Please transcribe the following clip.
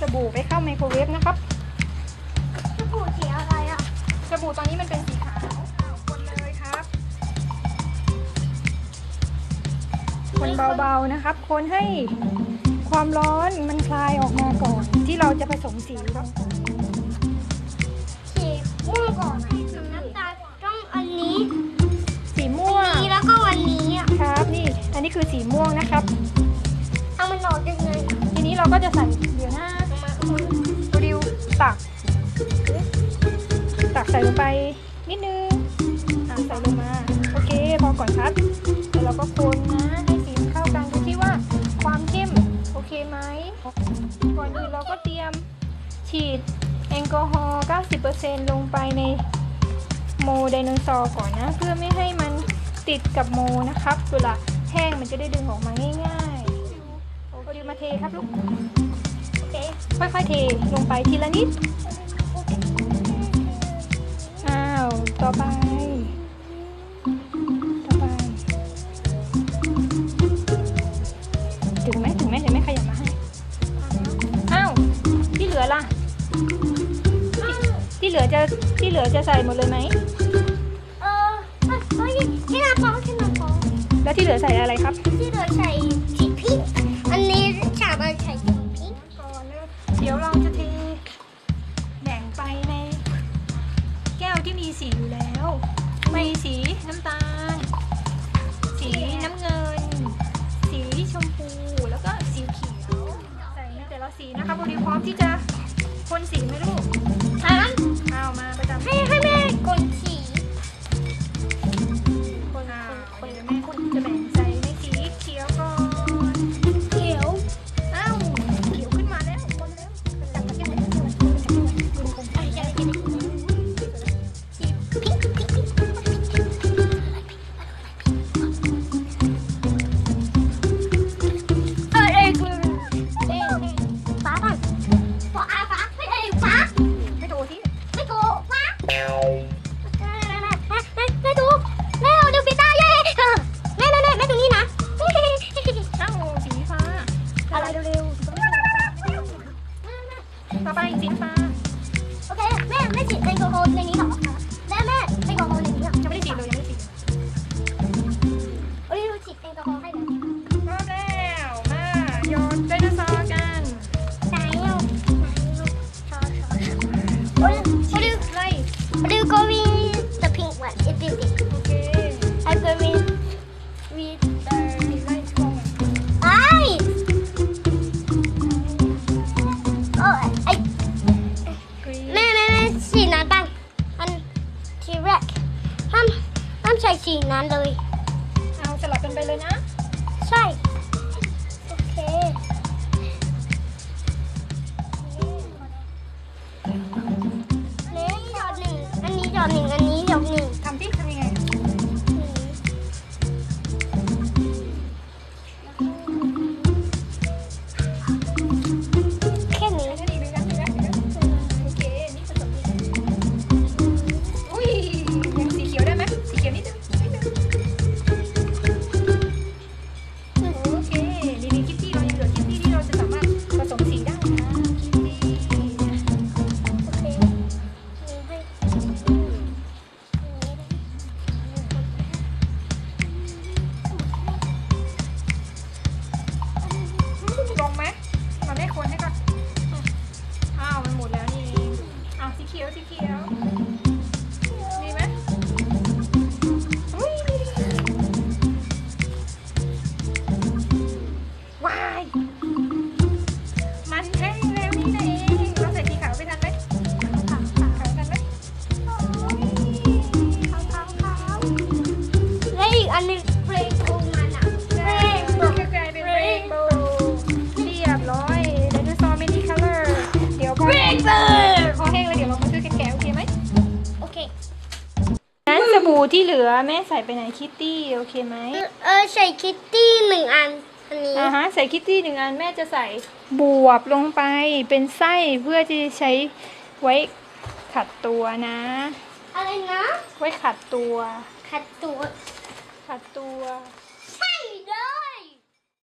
สบู่ไปเข้าไมโครเวฟนะครับสบู่สีอะไรอะสบู่ตอนนี้มันเป็นสีขาวอ้าวคนเลยครับ คนเบาๆนะครับ คนให้ความร้อนมันคลายออกมาก่อน ที่เราจะผสมสีครับสีม่วงก่อนน้ำตาลต้องอันนี้ สีม่วงนี้แล้วก็วันนี้อะครับนี่ อันนี้คือสีม่วงนะครับเอามันออกยังไงทีนี้เราก็จะใส่ ใส่ลงไปนิดนึงอ่าใส่ลงมา โอเค พอก่อนครับแล้วเราก็คนนะให้สีมันเข้ากันดูที่ว่าความเข้มโอเคไหมก่อนอื่นเราก็เตรียมฉีดแอลกอฮอล์90%ลงไปในโมไดโนเสาร์ก่อนนะ เพื่อไม่ให้มันติดกับโมนะครับเวลาแห้งมันจะได้ดึงออกมาง่ายๆโอ้ดิวมาเทครับลูกโอเคค่อยๆเทลงไปทีละนิดอ้าว ต่อไป ต่อไป ถึงไหมถึงไหมถึงไหมขยับมาให้ อ้าว ที่เหลือล่ะ ที่เหลือจะที่เหลือจะใส่หมดเลยไหม เออเฮ้ยที่นาฟองที่นาฟองแล้วที่เหลือใส่อะไรครับ ที่เราใส่ ที่มีสีอยู่แล้ว มีสีน้ำตาล สีน้ำเงิน สีชมพู แล้วก็สีเขียว ใส่ในแต่ละสีนะคะโบดีพร้อมที่จะพ่นสีไหมลูกสามเอามาประจำให้ให้ แม่แม่ดูแม่เอาดูกีตาร์เย้แม่แม่แม่แม่ดูนี่นะอ้าสีฟ้าอะไรเร็วๆต่อไปสีฟ้า ใส่สีนั้นเลย เอาสลับกันไปเลยนะ ใช่ เขียวสีเขียว มีไหมอุ๊ยว้าย มันแห้งแล้วนี่นะเองเราใส่สีขาวไปทันไหมขาวขาวขาวทันไหมขาวขาวขาวแล้วอีกอันหนึงเบรกตรงมันอะเบรกมันก็กลายเป็นเรนโบว์เรียบร้อยไดโนเสาร์มินิคัลเลอร์ เดี๋ยวพอ เบรกเบอร์พอแห้งแล้ว บู่ที่เหลือแม่ใส่ไปไหนคิตตี้โอเคไหมเออใส่คิตตี้หนึ่งอันอันนี้อ่าฮะใส่คิตตี้หนึ่งอันแม่จะใส่บวบลงไปเป็นไส้เพื่อที่จะใช้ไว้ขัดตัวนะ อะไรนะ ไว้ขัดตัว ขัดตัว ขัดตัวข